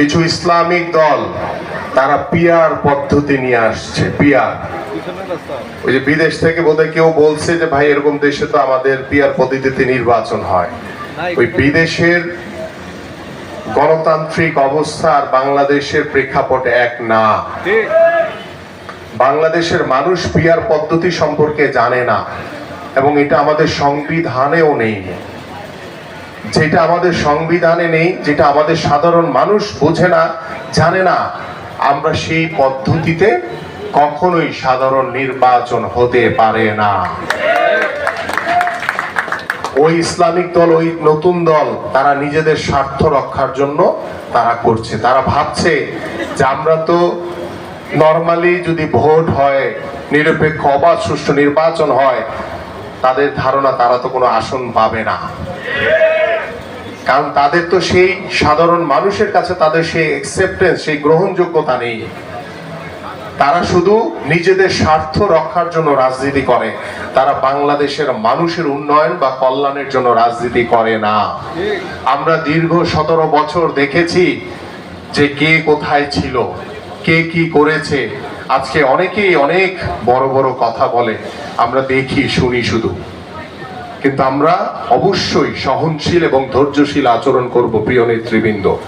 কিছু ইসলামিক দল তারা পিয়ার পদ্ধতি নিয়ে আসছে পিয়ার ওই যে বিদেশ থেকে বোধহয় কেউ বলছে যে ভাই এরকম দেশে তো আমাদের পিয়ার পদ্ধতিতে নির্বাচন হয়। ওই বিদেশের গণতান্ত্রিক অবস্থা আর বাংলাদেশের প্রেক্ষাপট এক না। বাংলাদেশের মানুষ পিয়ার পদ্ধতি সম্পর্কে জানে না এবং এটা আমাদের সংবিধানেও নেই। যেটা আমাদের সংবিধানে নেই, যেটা আমাদের সাধারণ মানুষ বোঝে না, জানে না, আমরা সেই পদ্ধতিতে কখনোই সাধারণ নির্বাচন হতে পারে না। ওই ইসলামিক দল, ওই নতুন দল, তারা নিজেদের স্বার্থ রক্ষার জন্য তারা করছে। তারা ভাবছে যে আমরা তো নর্মালি যদি ভোট হয়, নিরপেক্ষ, অবাধ, সুষ্ঠু নির্বাচন হয়, তাদের ধারণা তারা তো কোনো আসন পাবে না। কারণ তাদের তো সেই সাধারণ মানুষের কাছে তাদের সেই অ্যাকসেপ্টেন্স সেই গ্রহণযোগ্যতা নেই। তারা শুধু নিজেদের স্বার্থ রক্ষার জন্য রাজনীতি করে। তারা বাংলাদেশের মানুষের উন্নয়ন বা কল্যাণের জন্য রাজনীতি করে না। আমরা দীর্ঘ সতেরো বছর দেখেছি যে কে কোথায় ছিল, কে কি করেছে। আজকে অনেকেই অনেক বড় বড় কথা বলে। আমরা দেখি, শুনি শুধু। কিন্তু আমরা অবশ্যই সহনশীল এবং ধৈর্যশীল আচরণ করব প্রিয় নেতৃবৃন্দ।